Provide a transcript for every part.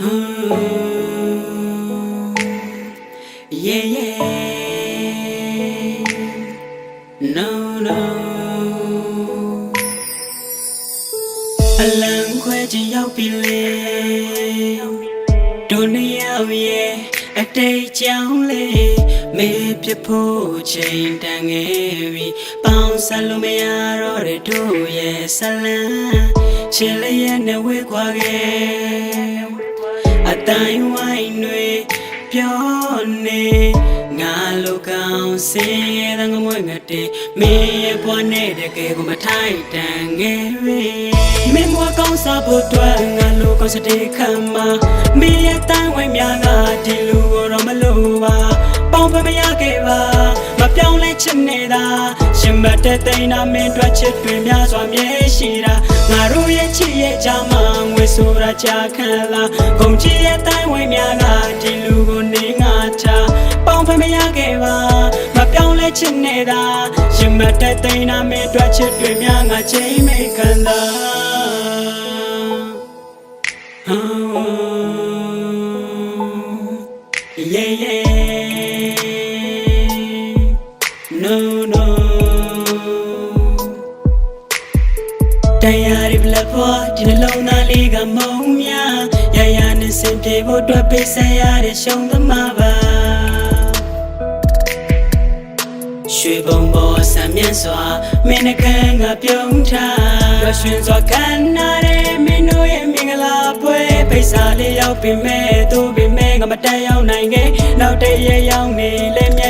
Yeah, yeah. No, no. အလံခွဲချင်ရောက်ပြီလေဒုနီယာရဲ့အတိတ်ကြောင်းလေးမေးပြဖို့ချိန်တန်ငယ်ပြီပေါင်းဆက်လို့မရတော့တဲ့တို့ရဲ့ဆလန်းချစ်လေးရဲ့နဲ့ဝေးခွာခဲ့အ တိုင်းဝိုင်းတွေပြောနေငါလိုကောင်စင်ရဲ့ငမွေငတဲ့မင်းရဲ့ဘွားနဲ့တကယ်ကိုမထိုက်တန်ငယ်ရီမင်းဘွားကောင်းစားဖို့အတွက်ငါလိုကောင်စတဲ့ခံမှာမင်းရဲ့တန်ဝိုင်းများကဒီလူကိုတော့မလို့ပါပေါင်းဖမရခဲ့ပါမပြောင်းလဲချင်နေတာရှင်မတဲ့တိန်နာမင်းတို့ချစ်တွေများစွာမြဲရှိတာငါတို့ရဲ့ချစ်ရဲ့ကြမှာငွေဆိုတာ ကြာခံလာဂုံကြည့်ရဲ့တိုင်ဝိုင်းများကဒီလူကိုနေငါချပေါင်းဖမရခဲ့ပါမပြောင်းလဲချင်နေတာရှင်မတဲ့တိန်နာမင်းတို့ချစ်တွေများငါချိန်မိခံလာ Oh, yeah, yeah. တရားရီဘလက်ပေါ်ဒီနှလုံးသားလေးကမုံများရရနဲ့စင်ပြေဖို့အတွက်ပေးဆက်ရတဲ့ရှုံးသမားပါရွှေဘုံပေါ်ဆမ်းမြတ်စွာမင်းနှကန်းကပြုံးထားရရွှင်စွာခံနာတဲ့မင်းတို့ရဲ့မင်္ဂလာပွဲပိစာလေးရောက်ပြီမဲ့သူပြီမဲ့ငါမတက်ရောက်နိုင်ခဲ့နောက်တည့်ရရောက်နေလဲမျ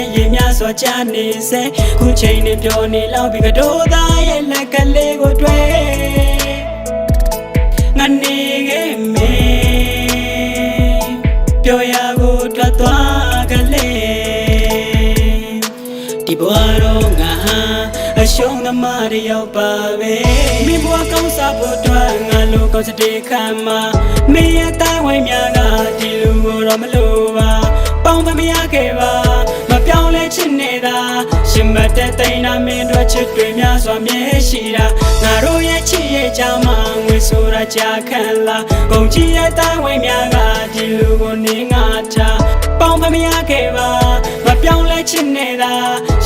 က်ရည်များစွာချနေစေခုချိန်နဲ့ပြောနေလောက်ပြီကတို့သားရဲ့လက်ကလေးကိုတွေ့ငါနေခဲ့မယ်ပြောရကိုထွက်သွားကလေးဒီဘဝတော့ငါဟာအရှုံးသမားတယောက်ပါပဲမိဘဝကောင်းစားဖို့အတွက်ငါလိုကောင်းစတဲ့ခံမှာမင်းရဲ့တိုင်းဝိုင်းများကဒီလူကိုတော့မလိုပါပေါင်းမမရခဲ့ပါမ ပြောင်းလဲချင်နေတာရှင်မတဲ့တိန်နာမင်းတို့ချစ်တွေများစွာမြဲရှိတာငါတို့ရဲ့ချစ်ရဲ့ကြောင်းမှာငွေဆိုတာကြာခံလာဂုံကြီးရဲ့တိုင်းဝိုင်းများကဒီလူကိုနေငါထားပေါင်းမမရခဲ့ပါမပြောင်းလဲချင်နေတာ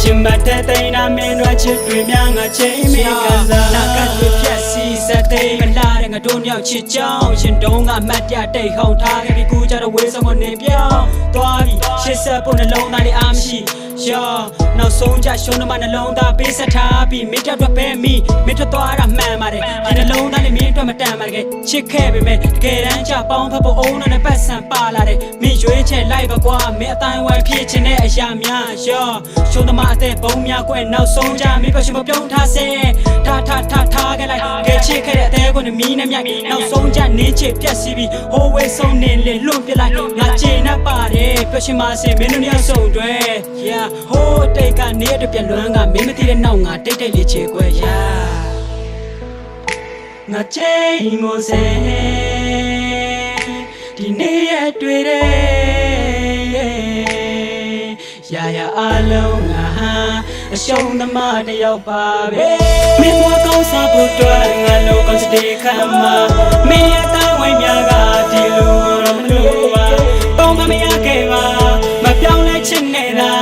ရှင်မတဲ့တိန်နာမင်းတို့ချစ်တွေများငါချိန်မိခံစားနာကတ်တွေဖြက်စီစက်သိမ်းမလာတဲ့ ငါတို့မြောက်ချစ်ကြောင်းရှင်တုံးကအမတ်တတိတ်ဟုန်ထားခဲ့ပြီးကူကြတော့ဝေးဆုံးကနေပြောင်းသွားပြီရှစ်ဆက်ဖို့နှလုံးသားလေးအားမရှိယောနောက်ဆုံးကြရှုံးတော့မှနှလုံးသားပေးဆက်ထားပြီးမင်းတက်တော့ပဲမိမင်းထွက်သွားတာမှန်ပါတယ်ဒီနှလုံးသားလေးမင်းအတွက်မတန်ပါတကယ်ချစ်ခဲ့ပေမဲ့တကယ်တမ်းကျပေါင်းဖက်ဖို့အုံးနဲ့ပတ်ဆံပါလာတယ်မင်းရွေးချယ်လိုက်ပါကွာမင်းအတိုင်းဝိုင်းဖြစ်ချင်တဲ့အရာများယောရှုံးသမားအသက်ဘုံများကွနောက်ဆုံးကြမင်းပြောရှင်မပြုံးထားစေထားထားထားထားခဲ့လိုက်ကဲချစ်ခဲ့တဲ့အသေးကို မီးနဲ့မြတ်နောက်ဆုံးကြနင်းချစ်ပြက်စီးပြီးဟိုးဝဲဆုံးနေလေလွန့်ပြလိုက်ငါချေနဲ့ပါတယ်ပြောရှင်မစင်မင်းတို့ရောက်ဆုံးတွေ yeah ဟိုးတိတ်ကနေတပြက်လွမ်းကမင်းမသိတဲ့နောက်ငါတိတ်တိတ်လေးချေခွဲ yeah ငါချိန်ကိုစေဒီနေ့ရတွေ့တဲ့ရာရာအလုံးငါဟာအရှုံးသမားတစ်ယောက်ပါပဲမင်းဘဝကောင်းစားဖို့အတွက်ငါ လိုကောင်းစတဲ့ခံမှာမင်းရဲ့တောင်းဝိုင်းများကဒီလိုတော့မလို့ပါပေါင်းမမရခဲ့ပါမပြောင်းလဲချင်နေတာ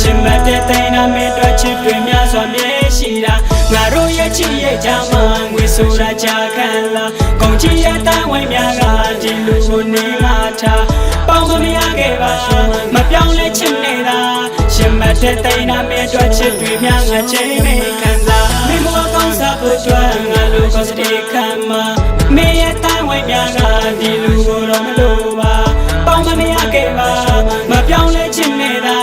ရှင်မတဲ့တိုင်နာမင်းတို့ချစ်တွေများစွာမြဲရှိတာငါတို့ရဲ့ချစ်ရဲ့ကြမှာငွေဆိုတာကြာခံလာကုန်ချစ်ရဲ့တောင်းဝိုင်းများကဒီလိုကိုနေလာထားပေါင်းမမရခဲ့ပါမပြောင်းလဲချင်နေတာရှင်မတဲ့တိုင်နာမင်းတို့ချစ်တွေများငါချိန်မိခံစား မင်းဘဝကောင်းစားဖို့အတွက်ငါလိုကောစတဲ့ခံမှာမင်းရဲ့တောင်းဝိုင်းများကဒီလိုကိုတော့မလို့ပါပေါင်းမမရခဲ့ပါမပြောင်းလဲချင်နေတာ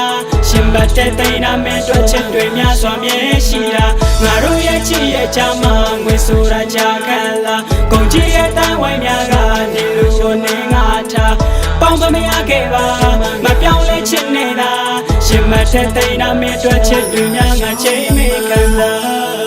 ရှင်မတဲ့တိုင်နာမင်းတို့ချစ်တွေများစွာမြဲရှိတာငါတို့ရဲ့ချစ်ရဲ့ချမ်းမှာငွေဆိုတာကြာခံလာကုန်ကြီးရဲ့တောင်းဝိုင်းများကဒီလိုကိုနေငါထားပေါင်းမမရခဲ့ပါမပြောင်းလဲချင်နေတာရှင်မတဲ့တိုင်နာမင်းတို့ချစ်တွေများငါချိန်မိခံစား